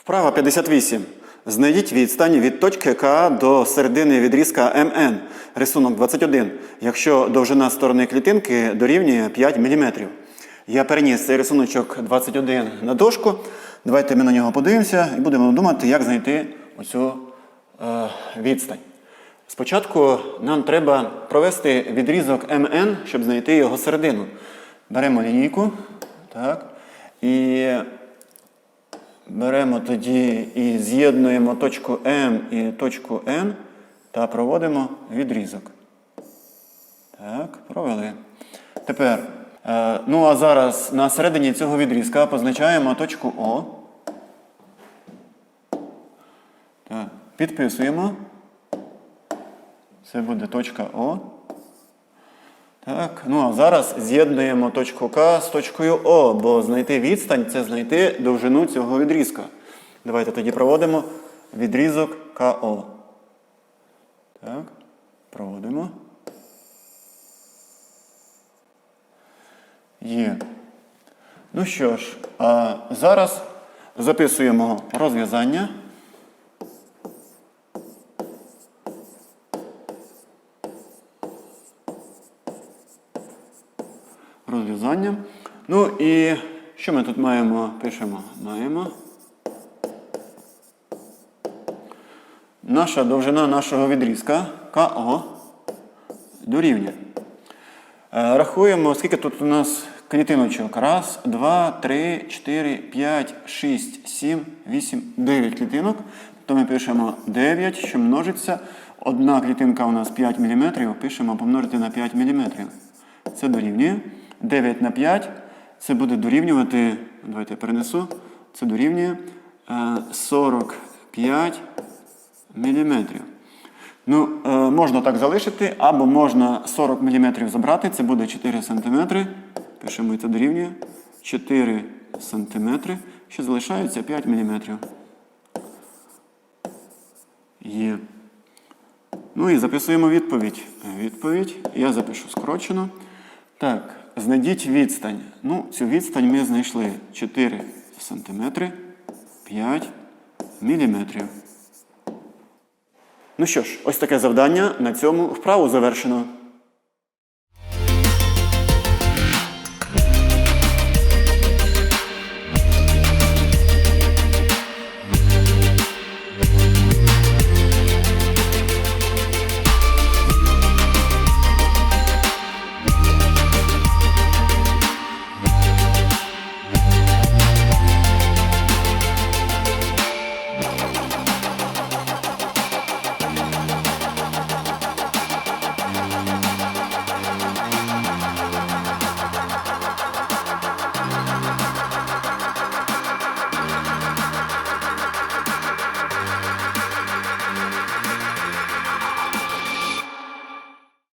Вправа 58. Знайдіть відстань від точки К до середини відрізка МН. Рисунок 21. Якщо довжина сторони клітинки дорівнює 5 мм. Я переніс цей рисуночок 21 на дошку. Давайте ми на нього подивимося і будемо думати, як знайти оцю е, відстань. Спочатку нам треба провести відрізок МН, щоб знайти його середину. Беремо лінійку. Так, і Беремо тоді і з'єднуємо точку М і точку N та проводимо відрізок. Так, провели. Тепер, е, ну а зараз на середині цього відрізка позначаємо точку О. Так, підписуємо. Це буде точка О. Так, ну а зараз з'єднуємо точку К з точкою О, бо знайти відстань це знайти довжину цього відрізка. Давайте тоді проводимо відрізок КО. Так, проводимо. Є. Ну що ж, а зараз записуємо розв'язання. Розв'язання. Ну і що ми тут маємо? Пишемо. Маємо. Наша довжина нашого відрізка КО дорівнює. Е, Рахуємо, скільки тут у нас клітиночок. Раз, два, три, чотири, п'ять, шість, сім, вісім, дев'ять клітинок. То ми пишемо 9, що множиться. Одна клітинка у нас 5 мм, пишемо помножити на 5 мм. Це дорівнює. 9 на 5. Це буде дорівнювати. Давайте я перенесу. Це дорівнює е, 45 мм. Ну, е, можна так залишити, або можна 40 мм забрати. Це буде 4 см. Пишемо, це дорівнює. 4 см. Ще залишається 5 мм. Є. Ну і записуємо відповідь. Відповідь. Я запишу скорочено. Так, знайдіть відстань. Ну, цю відстань ми знайшли 4 см, 5 мм. Ну що ж, ось таке завдання. На цьому вправу завершено.